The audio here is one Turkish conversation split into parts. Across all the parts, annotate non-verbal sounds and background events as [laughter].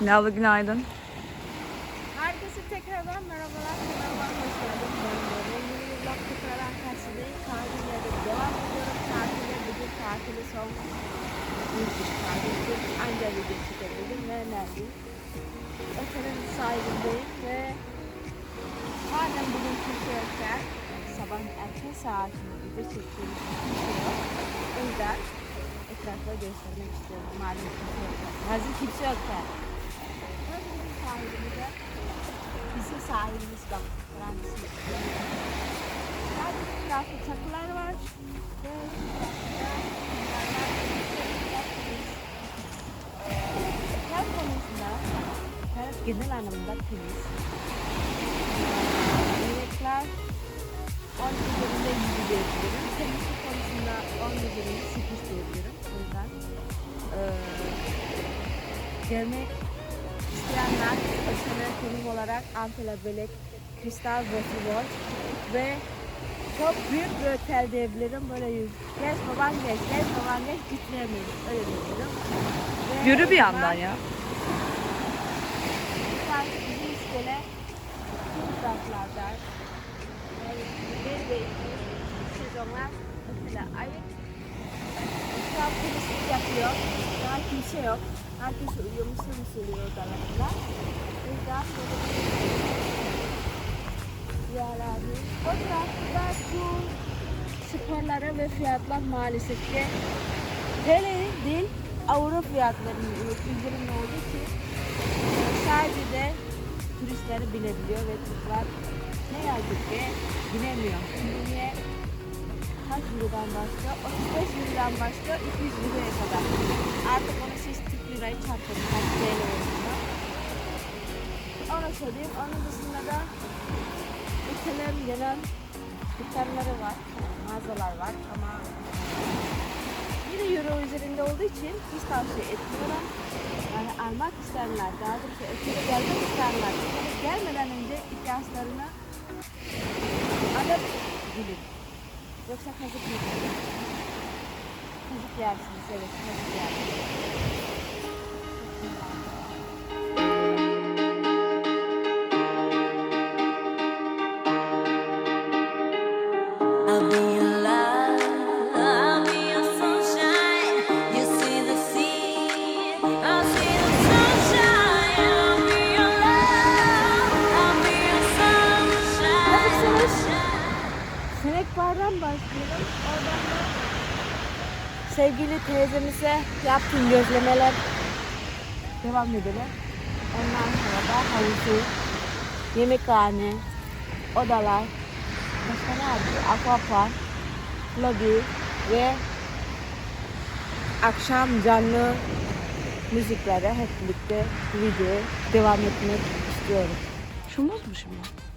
Abla günaydın. Herkese tekrardan merhabalar. Kanalıma hoş geldin. Ben Böyle yeni bir vlog tekrardan karşınızdayım. Tatillere devam bugün tatili son büyük bir. Ancak video çekebildim ve neredeyim? Otelin sahibindeyim ve madem bugün kimse yokken sabah erken saatinde video çektiğim için kimse yok. O yüzden etrafta göstermek istiyorum. Malum kimse yokken. Hazır kimse yokken. Ve bugün sahibimize Bizim sahibimiz bak. Fransız. Sadece etrafta çakılar var. Her konusunda, her genel anlamda temiz. Yemekler 10 üzerinde 7 diyebilirim. Temizlik konusunda 10 üzerinde 8 diyebilirim. O yüzden eee görmek isteyenler özel konum olarak Antalya Belek, Kristal Waterworld ve çok büyük bir otel diyebilirim. Böyle yüz. Geç baban geç, geç baban geç gitmeyemeyiz. Öyle diyebilirim. Ve Yürü bir yandan ya. Bizim iskele ve bir ve iki sezonlar otele ait. Şu an turistik yapıyor. Daha kimse yok. Herkes uyuyor, mısır mısır yüzden böyle bir yerlerde. O tarafta şu sporlara ve fiyatlar maalesef ki TL değil, Avrupa fiyatlarının üzerinde olduğu için sadece de turistleri binebiliyor ve Türkler ne yazık ki binemiyor. Niye? Kaç eurodan başka? 35 eurodan başka 200 euroya kadar. Artık onu siz lirayı çarpın. Kaç TL olduğunda. Onu söyleyeyim. Onun dışında da ülkelerin genel dükkanları var. Mağazalar var ama yine euro üzerinde olduğu için hiç tavsiye etmiyorum. Yani almak isteyenler, daha doğrusu ülkeye gelmek isteyenler, gelmeden önce ihtiyaçlarını alıp gidin. Yoksa kazık yiyeceksiniz. Kazık yersiniz, evet kazık yersiniz. I'll be your love, I'll be your sunshine. You see the sea, I'll see the sunshine. I'll be your love, I'll be your sunshine. Sinek bardan başlayalım. Oradan da sevgili teyzemize yaptığım gözlemeler devam edelim. Ondan sonra da havuzu, yemekhane, odalar, başka ne yapıyor? Aquapark, lobi ve akşam canlı müziklere hep birlikte video devam etmek istiyorum. Şunmaz mı şimdi?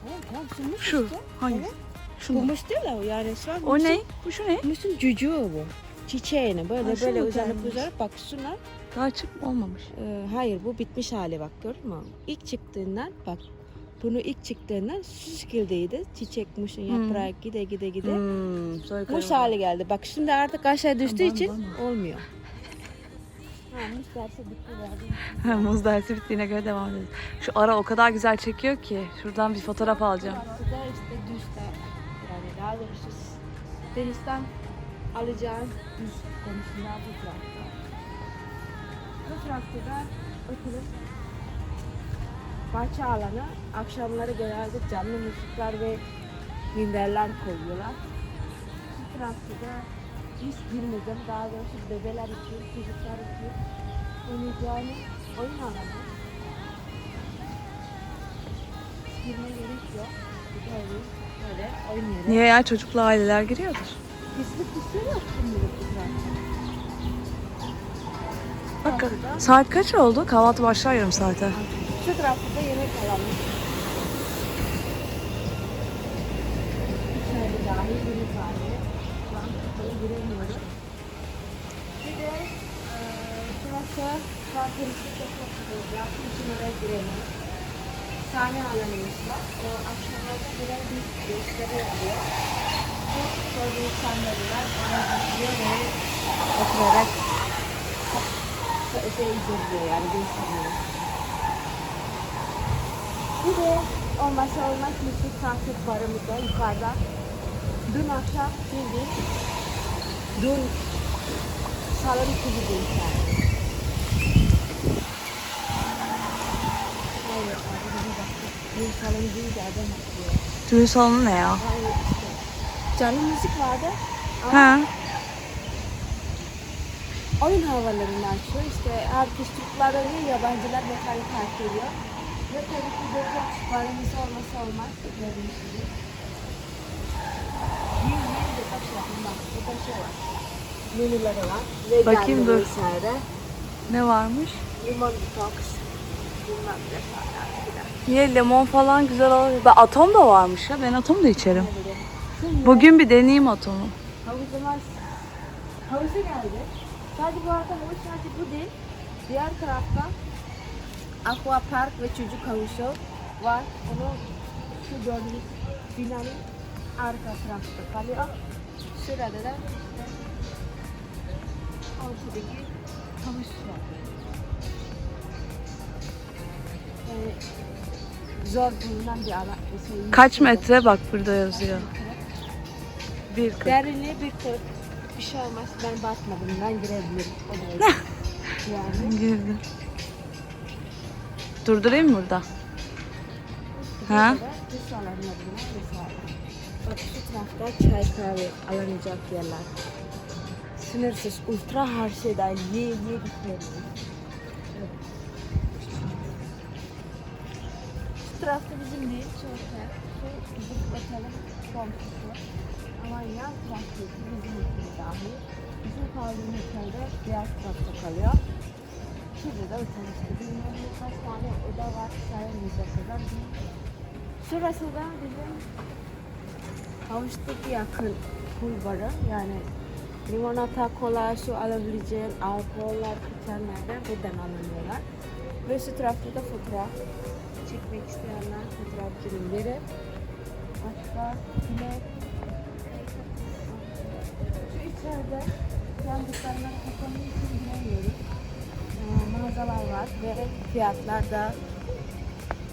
Evet, tamam, Şu. işte. Hangi? Evet. Şunu. Bu muş değil o yani şu an O muşun- ne? Bu şu ne? Muşun cücüğü bu. Çiçeğini böyle Ha, şu böyle mu uzanıp uzanıp bak şuna. Daha açık olmamış. Ee, hayır bu bitmiş hali bak gördün mü? İlk çıktığından bak bunu ilk çıktığından şu şekildeydi. Çiçek muşun Hmm. yaprağı gide gide gide. Hmm, Muş hali geldi. Bak şimdi artık aşağı düştüğü Aman, için aman. olmuyor. [laughs] Ha. Muz dersi bittiğine göre devam edelim. Şu ara o kadar güzel çekiyor ki. Şuradan bir fotoğraf alacağım. Orada işte düzde yani daha doğrusu denizden alacağın düz konusunda bu tarafta. Bu da oturup bahçe alanı akşamları genelde canlı müzikler ve minderler koyuyorlar. Bu da hiç girmedim daha doğrusu bebeler için, çocuklar için oynayacağını oyun alanı. Girme gerek yok. Böyle, böyle oyun yeri. Niye ya çocuklu aileler giriyordur? Pislik bir şey yok şimdi bu tarafta. Bak saat kaç oldu? Kahvaltı başlar yarım saate. Şu tarafta da yemek alanı. İçeride dahi yemek alanı. Şu an kapalı giremiyorum. Bir de eee şurası şu an turistik çok güzel. Yaptığım için oraya giremiyorum. Sahne alanımız var. O akşamlarda birer bir gösteri yapıyor. Çok insanları var. Oraya gidiyor ve oturarak şey izliyor yani gösteriyor. Bir de olmazsa olmaz müzik konser barımız var yukarıda. Dün akşam şimdi dün salon gibi değil yani. Baktık. Dün salon değil de adam atıyor. Düğün salonu ne ya? İşte canlı müzik vardı. Ama Ha. Oyun havalarını açıyor. İşte herkes Türkler oluyor, yabancılar mekanik terk ediyor. Ve tabii ki de paramız olmasa olmaz. Gördüğünüz gibi. Taş yapın bak. Burada şey var. Menüleri var. Ve Bakayım, dur. vesaire. Ne varmış? Limon detoks. Bilmem ne falan. Niye limon falan güzel olur. Ben atom da varmış ya. Ben atom da içerim. Bugün bir deneyeyim atomu. Havuzumuz havuza geldi. Sadece bu arada havuz sadece bu değil. Diğer tarafta aqua park ve çocuk havuzu var. Onu şu gördüğünüz binanın arka tarafta kalıyor. Şurada da işte ortadaki havuz var. Yani zor bulunan bir alan. Mesela Kaç metre? Bak burada yazıyor. Bir kırk. Derinliği bir kırk. Bir şey olmaz. Ben bakmadım. Ben girebilirim. O derece. [laughs] yani. Girdim. Durdurayım mı burada? Ha? Vesaire. Bak şu tarafta çay kahve alınacak yerler. Sınırsız, ultra her şey dahil. Ye ye gitmeyelim. Evet. Şu tarafta bizim değil, yer. Şu otelin komşusu. Ama yan taraftaki bizim dahil. Bizim kaldığımız otelde diğer tarafta kalıyor. Şurada da otel işte. Bilmiyorum kaç tane oda var kadar değil. Şurası da bizim havuçtaki yakın pool barı. Yani limonata, kola, su alabileceğin alkoller, içenlerden buradan alınıyorlar. Ve şu tarafta da fotoğraf çekmek isteyenler fotoğrafçının yeri. Yine şu içeride yan dükkanlar kapandığı için giremiyoruz. Ee, mağazalar var ve fiyatlar da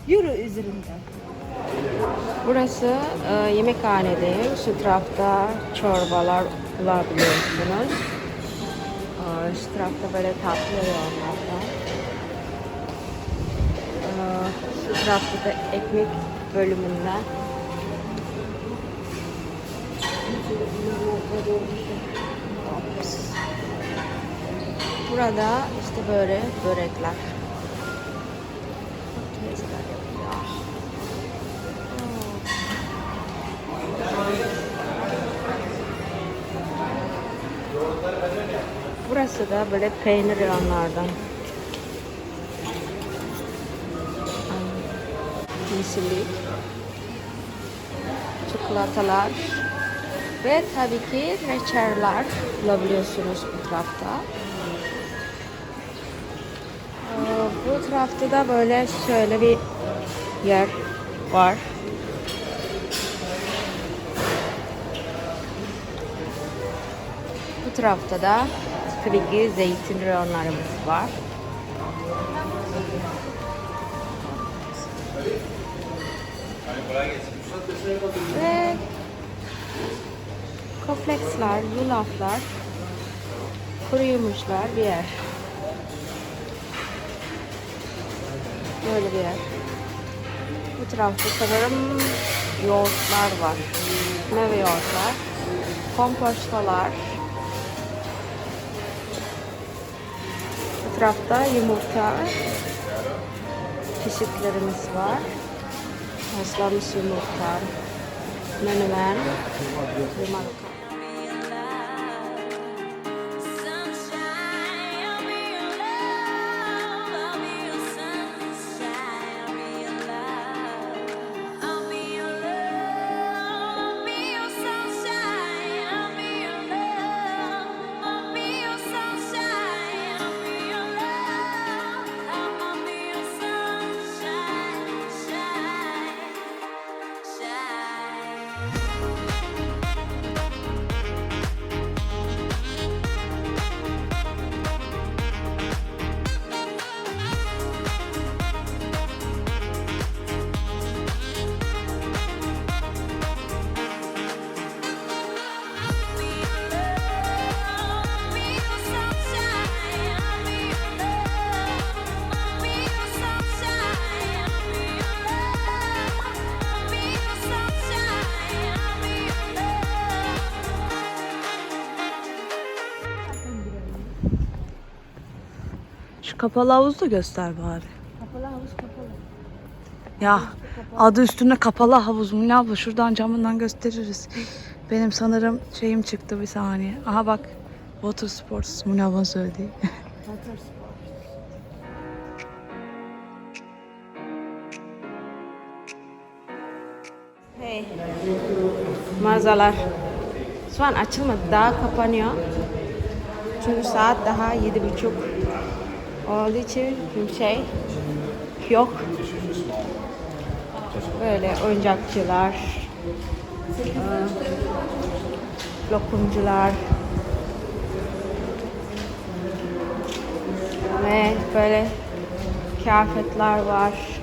euro üzerinde. Burası e, yemekhane değil. Şu tarafta çorbalar bulabiliyorsunuz. E, şu tarafta böyle tatlı yoğunlar var. E, şu tarafta da ekmek bölümünde. Burada işte böyle börekler. Burası da böyle peynir yanlardan. Yeşillik. Çikolatalar. Ve tabii ki reçeller bulabiliyorsunuz bu tarafta. Bu tarafta da böyle şöyle bir yer var. Bu tarafta da tabii ki zeytin reyonlarımız var. Ve kofleksler, yulaflar, kuru yumuşlar bir yer. Böyle bir yer. Bu tarafta sanırım yoğurtlar var. Meyve yoğurtlar. Kompostolar. Bu tarafta yumurta çeşitlerimiz var. Haşlanmış yumurta, menemen, yumurta. Kapalı havuzu da göster bari. Kapalı havuz kapalı. Ya adı üstünde kapalı havuz mu ne abla şuradan camından gösteririz. Benim sanırım şeyim çıktı bir saniye. Aha bak Water Sports Munav'ın söylediği. [laughs] Water sport. Hey. Mağazalar. Şu an açılmadı. Daha kapanıyor. Çünkü saat daha yedi buçuk olduğu için şey yok. Böyle oyuncakçılar, eee, lokumcular ve böyle kıyafetler var.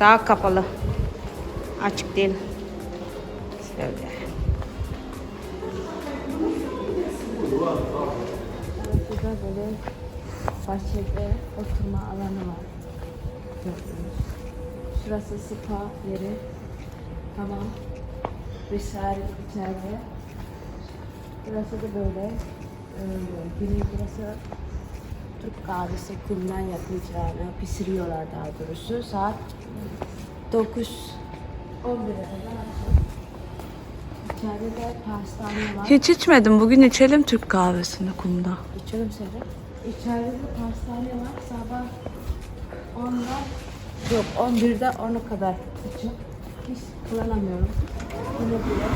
Daha kapalı. Açık değil. Şöyle. Burada böyle bahçede oturma alanı var. Gördünüz. Şurası spa yeri. Tamam. Vesaire içeride. Burası da böyle. Ee, Yine burası Türk kahvesi kumdan yapılacağını pişiriyorlar daha doğrusu. Saat 9 11'e kadar. İçeride de pastane var. Hiç içmedim. Bugün içelim Türk kahvesini kumda. İçelim seni. İçeride de pastane var. Sabah 10'da yok 11'de 10'a kadar açık. Hiç kullanamıyorum. Yine bile.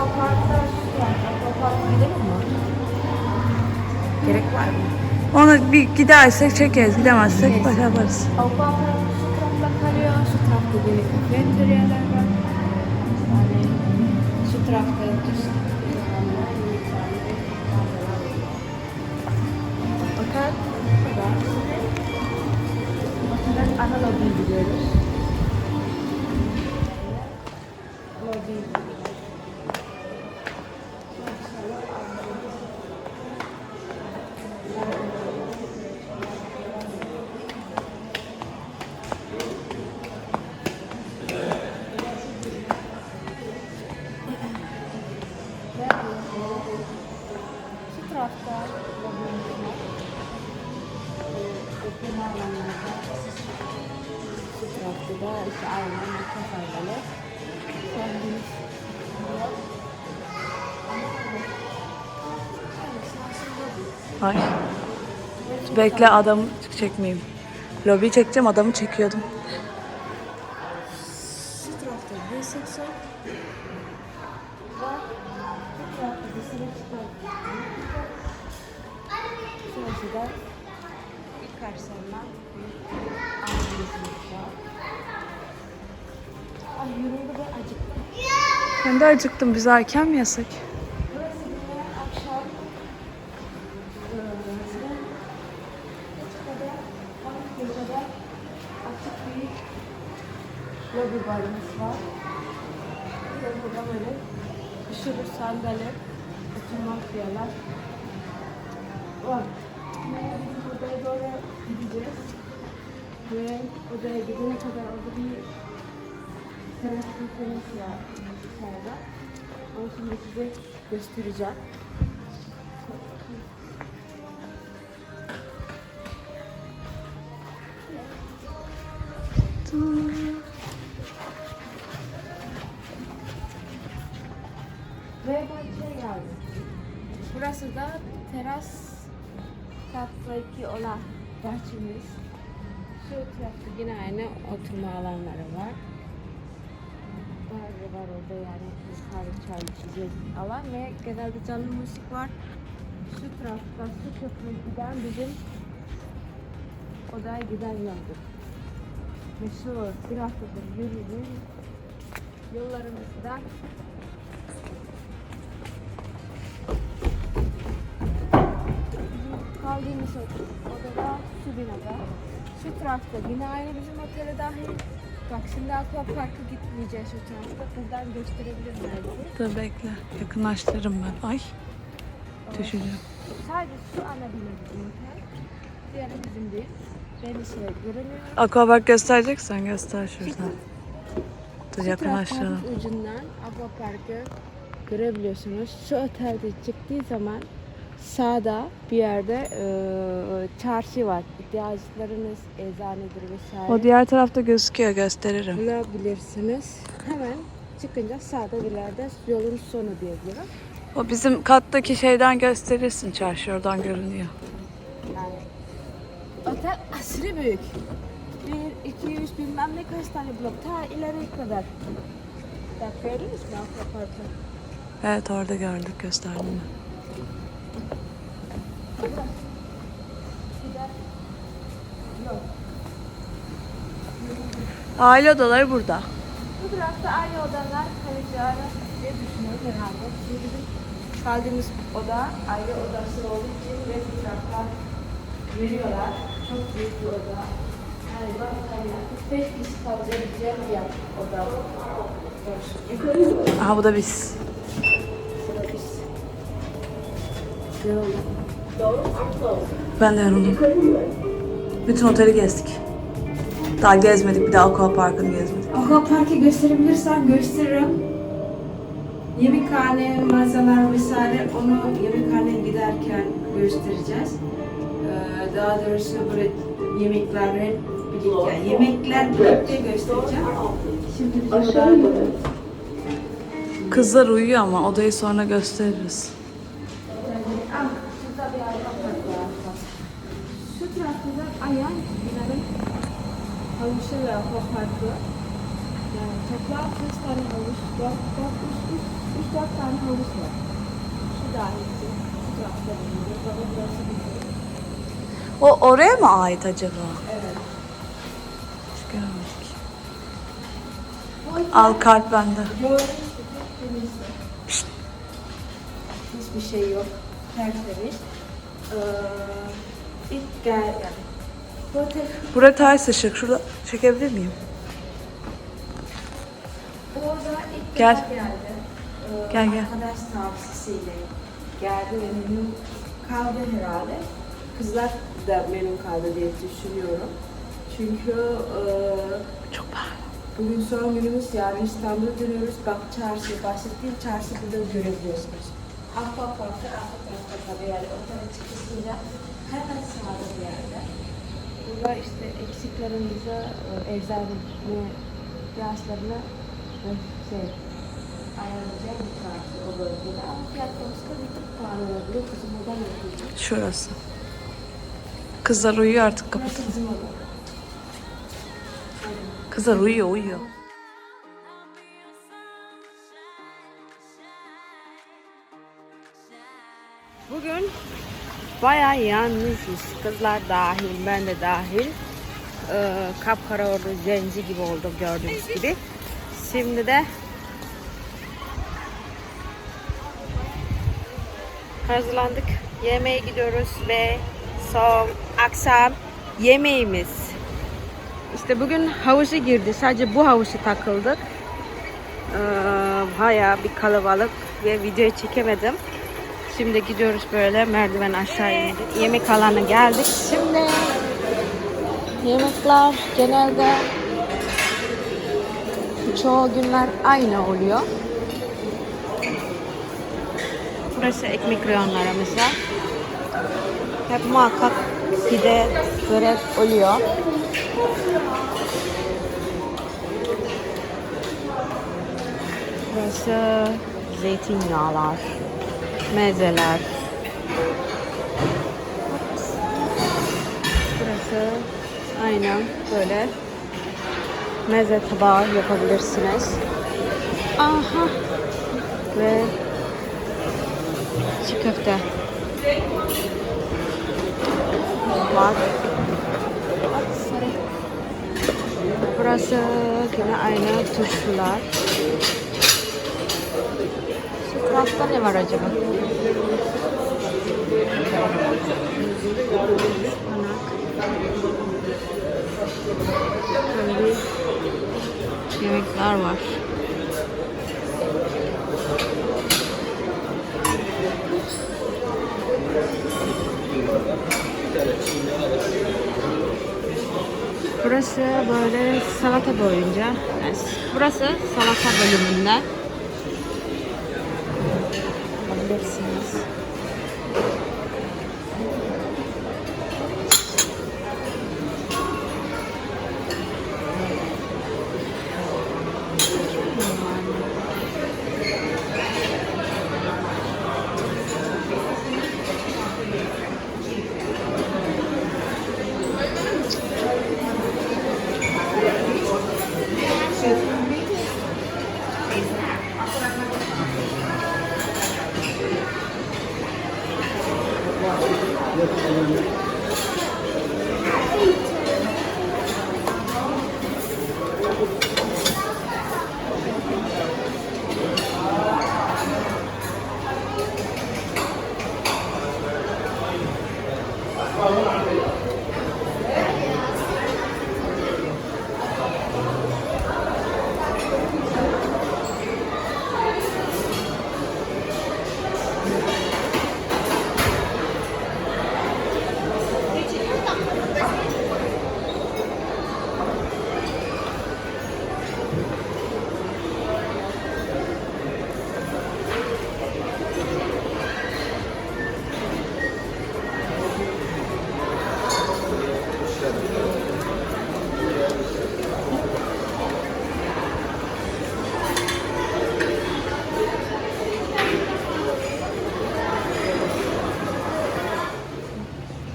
Var. Gidelim mi? Gerek var mı? Onu bir gidersek çekeriz. Gidemezsek başa yaparız. Aquapark şu tarafta kalıyor. Şu tarafta böyle kafeteryalar var. Yani şu tarafta düz Fakat bu kadar. Ana lobiye gidiyoruz. Ay. Bekle adamı çekmeyeyim. Lobi çekeceğim adamı çekiyordum. Şu tarafta bir seksiyon var. Bu tarafta da sınıfta. Şurası da yıkarsanlar aynı sınıf var. Ay yoruldu ve acıktı. Ben de acıktım. Biz erken mi yesek? Burası yine akşam eee, kaç kadar? 12 kadar açık bir barımız var. Bir de burada böyle sürü sandalye, oturmak yerler var. Ve biz odaya doğru gideceğiz. Ve odaya gidene kadar orada bir telefonumuz var içeride. Onu şimdi size göstereceğim. Kattaki olan bahçemiz. Şu tarafta yine aynı oturma alanları var. Barı var orada yani yukarı çay içecek alan ve genelde canlı müzik var. Şu tarafta su köprü giden bizim odaya giden yoldur. Meşhur bir haftadır yürüdüğüm yollarımızda binada. Şu tarafta yine aynı bizim otele dahil. Bak şimdi Aqua Park'a gitmeyeceğiz şu tarafta. Buradan gösterebilirim belki. Dur bekle. Yakınlaştırırım ben. Ay. Düşeceğim. Sadece şu ana bile bizim otel. Diğeri bizim değil. Beni şey göremiyor. Aquapark göstereceksen göster şuradan. Dur yakınlaştıralım. ucundan Aqua Park'ı görebiliyorsunuz. Şu otelde çıktığı zaman sağda bir yerde eee, çarşı var. İhtiyaclarınız eczanedir vesaire. O diğer tarafta gözüküyor gösteririm. bulabilirsiniz. Hemen çıkınca sağda bir yerde yolun sonu diye diyor. O bizim kattaki şeyden gösterirsin çarşı oradan görünüyor. Yani otel aşırı büyük. Bir, iki, üç bilmem ne kaç tane blok. Ta ileriye kadar. Bak gördünüz mü? Evet orada gördük gösterdim ben. Aile odaları burada. Bu tarafta aynı odalar kalacağını diye düşünüyorum herhalde. Bizim kaldığımız oda aile odası olduğu için ve bu taraflar veriyorlar. Çok büyük bir oda. Yani bak hani 45 kişi kalabileceğim bir yer oda. Aha bu da biz. Sıra biz. Yoruldum. Ben de yoruldum. Bütün oteli gezdik. Daha gezmedik bir de Aqua Park'ını gezmedik. Aqua Park'ı gösterebilirsen gösteririm. Yemekhane, mağazalar vesaire onu yemekhaneye giderken göstereceğiz. Ee, daha doğrusu böyle yemekleri birlikte, yani yemekler birlikte göstereceğim. Şimdi biz. Kızlar uyuyor ama odayı sonra gösteririz. Ah, şurada bir Aqua Park var. Şu tarafta da Ayan binanın Aqua Parkı. Yani toplam kaç tane havuz? 4, 4, 3, 3, 3, 4 tane havuz var. Şu dahildi. Şu tarafta bulunuyor. Baba burası bizim. O oraya mı ait acaba? Evet. Hiç görmedik. Al kart bende. Hiçbir şey yok. Tertemiz. Ee, ilk gel yani. Bu otel Buraya ters ışık. Şurada çekebilir miyim? Orada ilk Gel. defa geldi. Ee, Gel, gel. Arkadaş tavsiyesiyle geldi ve memnun kaldı herhalde. Kızlar da memnun kaldı diye düşünüyorum. Çünkü e, Çok pahalı. bugün son günümüz yarın İstanbul'a dönüyoruz. Bak çarşı, bahsettiğim çarşı burada görebiliyorsunuz. Aqua Park'ta arka tarafta tabii yani otele çıkışınca hemen sağda bir yerde. Burada işte eksiklerimizi, e, eczane ihtiyaçlarını e, şey, ayarlayacak bir çarşı o bölgede. Ama fiyat konusunda bir tık pahalı olabilir. Bizim odan yapıyoruz. Şurası. Kızlar uyuyor artık kapat. Burası bizim oda. Kızlar uyuyor uyuyor. Bugün bayağı yalnızız. Kızlar dahil, ben de dahil. Ee, kapkara oldu, zenci gibi oldum gördüğünüz gibi. Şimdi de hazırlandık. Yemeğe gidiyoruz ve son akşam yemeğimiz. İşte bugün havuza girdi. Sadece bu havuza takıldık. Ee, bayağı bir kalabalık ve video çekemedim. Şimdi gidiyoruz böyle merdiven aşağı indik. Yemek alanına geldik. Şimdi yemekler genelde çoğu günler aynı oluyor. Burası ekmek reyonları mesela. Hep muhakkak pide, börek oluyor. Burası zeytinyağlar, mezeler. Burası aynen böyle meze tabağı yapabilirsiniz. Aha ve çiğ köfte var. Burası yine aynı turşular. Şu tarafta ne var acaba? Yemekler var. Burası böyle salata boyunca. Yani burası salata bölümünde. ചെയ്യുന്നുണ്ട്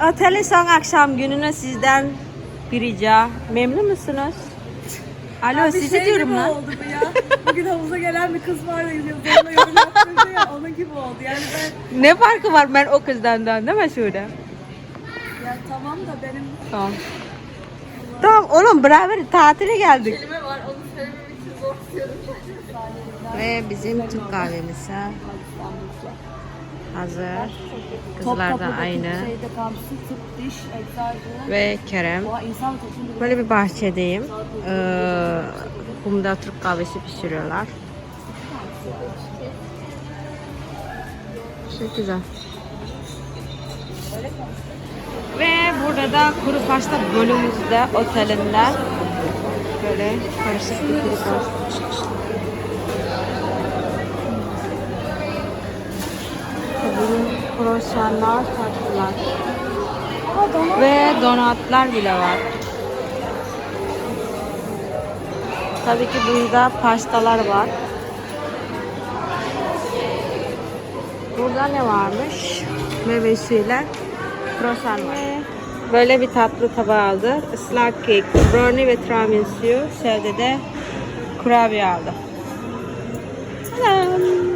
Otelin son akşam gününe sizden bir rica. Memnun musunuz? Alo sizi diyorum lan. şey oldu bu ya. Bugün havuza gelen bir kız vardı. Zorla yorum yaptırdı ya. Onun gibi oldu. Yani ben Ne farkı var ben o kızdan da değil mi şurada? ya tamam da benim Tamam. Tamam oğlum beraber tatile geldik. kelime var. Onu söylemem için zor tutuyorum. Ve bizim Türk kahvemiz ha. Hazır. Aynı. Tıp, diş, eczacı. Ve Kerem. Böyle bir bahçedeyim. Ee, kumda Türk kahvesi pişiriyorlar. Çok güzel. Ve burada da kuru pasta bölümümüzde otelinde böyle karışık bir kuru pasta. Bugün croissantlar, tatlılar ve donatlar bile var. Tabii ki burada pastalar var. Burada ne varmış? Meyve suyuyla croissant var. Böyle bir tatlı tabağı aldı. Islak kek, brownie ve tiramisu. Sevde de kurabiye aldı. Selam.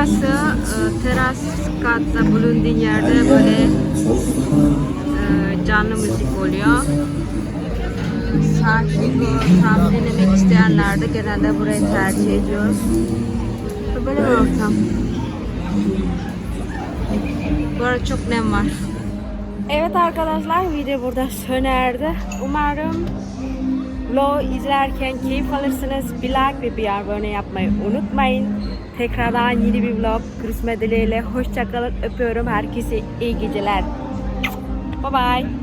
Burası e, teras katta bulunduğun yerde böyle e, canlı müzik oluyor. Sakin ortam dinlemek isteyenler de genelde burayı tercih ediyor. Ve Böyle bir ortam. Bu arada çok nem var. Evet arkadaşlar video burada sona erdi. Umarım vlog izlerken keyif alırsınız. Bir like ve bir abone yapmayı unutmayın. Tekrardan yeni bir vlog görüşmek dileğiyle. Hoşçakalın. Öpüyorum herkese. iyi geceler. Bye bye.